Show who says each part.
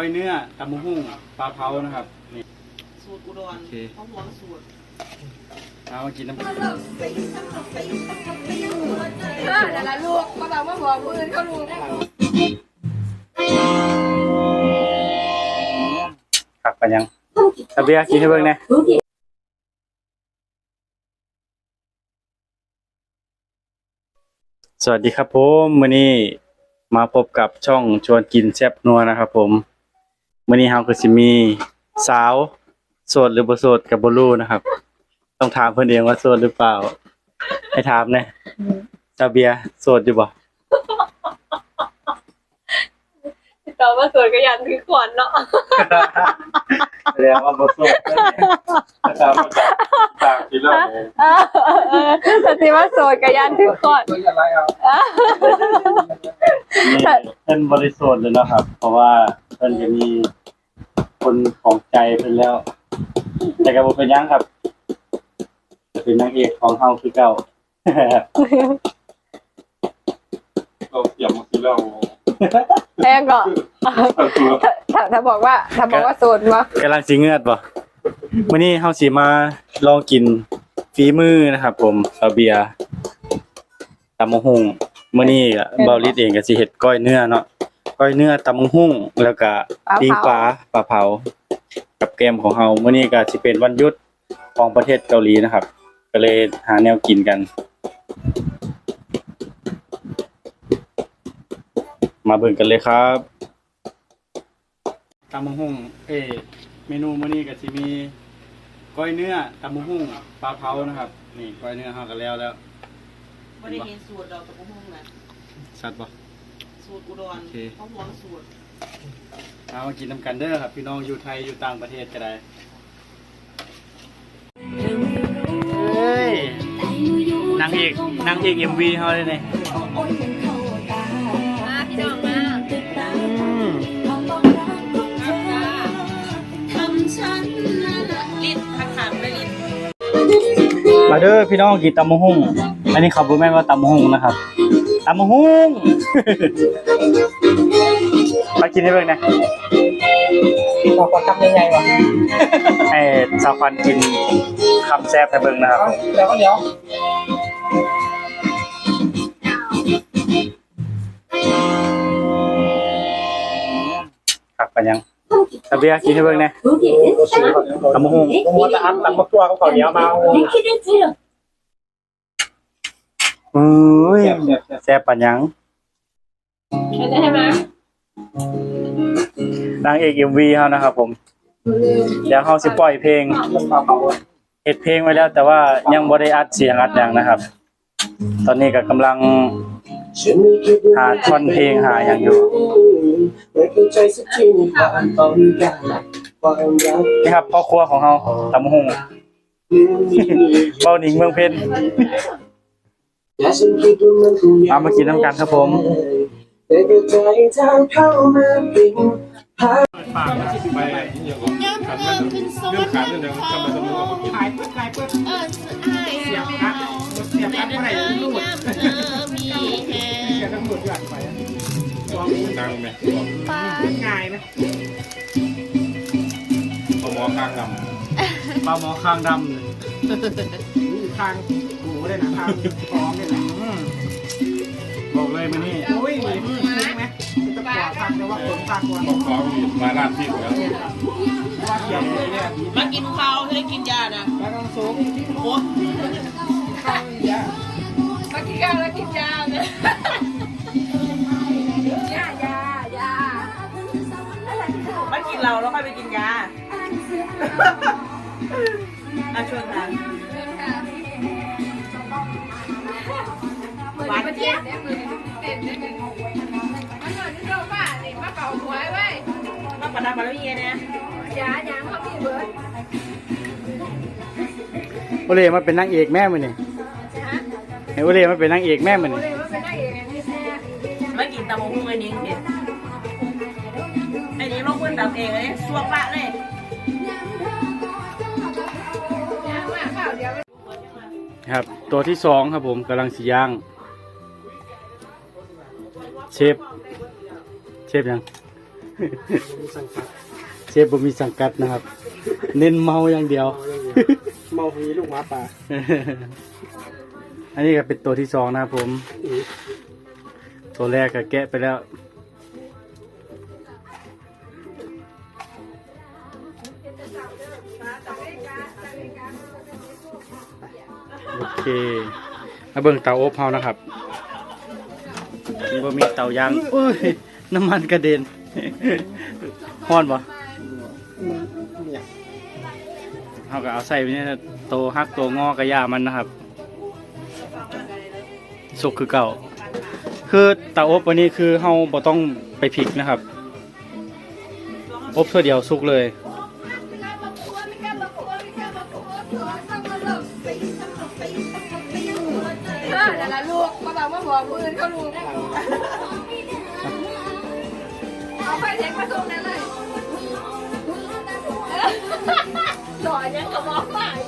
Speaker 1: ก้อยเนื้อตำมะหุ่งปลาเผานะครับนี่
Speaker 2: สูตรอุดร
Speaker 1: โอเค
Speaker 2: เขาหวงสูตร
Speaker 1: เอามากินน้ำ
Speaker 3: เออแต่ละลูกก็แบบว่าบอกผู้อื่นเขารู้
Speaker 1: ผักกันยังตะเบียกินให้เบิ่งแหน่สวัสดีครับผมมื้อนี้มาพบกับช่องชวนกินแซ่บนัวนะครับผม มื้อนี้เฮาก็สิมีสาวโสดหรือบ่โสดก็บ่รู้นะครับ ต้องถามเพิ่นเองว่าโสดหรือเปล่า ให้ถามแหน่ตะเบียโสดอยู่บ่
Speaker 3: ตอบว่าสวยก็ยันคือขวัญเนาะ
Speaker 1: แสดงว่าบ่โสดนะครับตามที่เรา
Speaker 3: เออเออแต่ที่ว่าสวยก็ยันคือขวัญ
Speaker 1: นี่เพิ่นบริสุทธิ์เลยเนาะครับ เพราะว่าเพิ่นจะมี คนของใจเพิ่นแล้ว แต่ก็บ่เป็นหยังครับจะเป็นนางเอกของเฮาคือเก่า
Speaker 4: เราเตรียมมาคือเรา
Speaker 3: แพงก็ถ้าถ้าถ้าบอกว่าถ้าบอกว่าโสดวะ
Speaker 1: กำลังสิเงือดบ่มื้อนี้เฮาสิมาลองกินฝีมือนะครับ ผมซาเบียตำมะฮุ่งมื้อนี้ก็เบาลิดเองก็สิเฮ็ดก้อยเนื้อเนาะ ก้อยเนื้อตำมะฮุ่งแล้วก็ปิ้งปลาปลาเผา กับแกมของเฮามื้อนี้ก็สิเป็นวันหยุดของประเทศเกาหลีนะครับ ก็เลยหาแนวกินกัน มาเบิ่งกันเลยครับตำมะฮุ่งเอยเมนูมื้อนี้ก็สิมีก้อยเนื้อตำมะฮุ่งปลาเผานะครับ นี่ก้อยเนื้อเฮาก็แล้วแล้ว
Speaker 2: ไม่ได้เห็นสูตรดอกตะพุ่งนะ
Speaker 1: ชัดบ่
Speaker 2: สูตรอุดร
Speaker 1: โอเค
Speaker 2: เขาหวงสูตร
Speaker 1: เอามากินน้ำกันเด้อครับ พี่น้องอยู่ไทยอยู่ต่างประเทศก็ได้เฮ้ยนางเอกนางเอก MV เฮาเลยนี่
Speaker 3: มาพี่น้องมา
Speaker 1: อืม
Speaker 2: ลิ้นขัดขันไม่ลิ้น
Speaker 1: มาเด้อพี่น้องกินตำมะฮุ่งอันนี้เขาบ่แม่นว่าตำมะฮุ่งนะครับ ตำมะฮุ่งมากินให้เบิ่งนะ
Speaker 2: เราก็ทำยังไงวะ
Speaker 1: ให้สาวฟันกินคำแซ่บให้เบิ่งนะครับ
Speaker 2: แล้วก็เดี๋ยว
Speaker 1: ผักกันยังตะเบียกินให้เบิ่งนะตำมะฮุ่ง
Speaker 2: มัวแต่อัพตังมาตัวเขาเก่าเดียวมา
Speaker 1: อุ้ยแซ่บปันยัง
Speaker 3: ใช่ไหม
Speaker 1: นางเอก MV เฮานะครับผม เดี๋ยวเฮาสิปล่อยเพลงเฮ็ดเพลงไว้แล้ว แต่ว่ายังบ่ได้อัดเสียงอัดหยังนะครับ ตอนนี้ก็กำลังหาท่อนเพลงหาหยังอยู่นี่ครับพ่อครัวของเฮาตำบักหุงเบ้าหนิงเมืองเพชร เอามากินน้ำกันครับผม
Speaker 4: ปากไปเรื่องขาดเรื่องนึงทำไมต้องรู้ว่ามัน
Speaker 2: ขายเพื่อขายเพื่อ
Speaker 5: เออสุดท้าย
Speaker 2: เสียบครับเสียบครับเมื่อไหร่ลูก
Speaker 5: เออมี
Speaker 2: เสียบทั้งหมดยอนไปลอง
Speaker 4: นั่งไหม
Speaker 5: ป้า
Speaker 2: ง่ายไหม
Speaker 4: เอาหมอข้างด
Speaker 1: ปลาหมอข้างดำ
Speaker 2: ทางหูเลยนะทางฟองเลยนะำ
Speaker 1: บอกเลยมานี่
Speaker 2: โอ้ยมีคุ้มไหมจะปลอดทางแต่ว่าผมทางก่อนำ
Speaker 4: บอกฟ้องมาร้านที่แล้ว
Speaker 2: ว่าเสียบเลยเนี่ยมากินข้าวให้ได้กินยานะแล้วต้องสูงโอ้ข้าวยา
Speaker 3: มากินข้าวแล้วกินยาเนี่ยยายายา
Speaker 2: มากินเราแล้วค่อยไปกินยาอาชวนทาน
Speaker 3: เหมือนปเทศเนี่ยเหมือนเนได้เป็นมันเหมือนที่เราบ้าเนี่ยมาเป่าหัวไว้
Speaker 2: มาประดับมาแล้วเย็นเนี่ยา
Speaker 3: ยังเขาพี่เบิร์ด
Speaker 1: โอเล่มาเป็นนางเอกแม่มื้อนี่
Speaker 3: ฮะ
Speaker 1: เฮ้ยโอเล่มาเป็นนางเอกแม่มื้อ
Speaker 3: โอ
Speaker 1: นี่
Speaker 3: เลยว่าเป็นนางเอกไงพี่
Speaker 2: มากินตำมงคุงไอ้นิ้เด็ดไอ้นิ้งลงพื้นตำเองเลยสวกละเลย
Speaker 3: ยาว่าเปล่าเดี๋ยว
Speaker 1: ครับ ตัวที่สองครับผมกำลังสิย่าง ชฟ เชฟยัง เชฟบ่มีสังกัดนะครับ เน้นเมาอย่างเดียว
Speaker 2: เมาฟีลูกหมาป่า
Speaker 1: อันนี้ก็เป็นตัวที่สองนะครับผม ตัวแรกก็แกะไปแล้ว โอเคมาเบิ่งเตาอบเฮานะครับ มันบ่มีเตายางโอ้ยน้ำมันกระเด็นฮ้อนบ่
Speaker 2: เนี่ย
Speaker 1: เฮาก็เอาใส่ไปเนี่ยโตฮักโตงอกระยามันนะครับสุกคือเก่า คือเตาอบวันนี้คือเฮาบ่ต้องไปพริกนะครับ อบเท่าเดียวสุกเลย
Speaker 3: มาบอกว่าบอกมือเขาลูกเอาไปเช็คมาส่งนั้นเลยหล่อยังกับมองมาอีกเลยยืม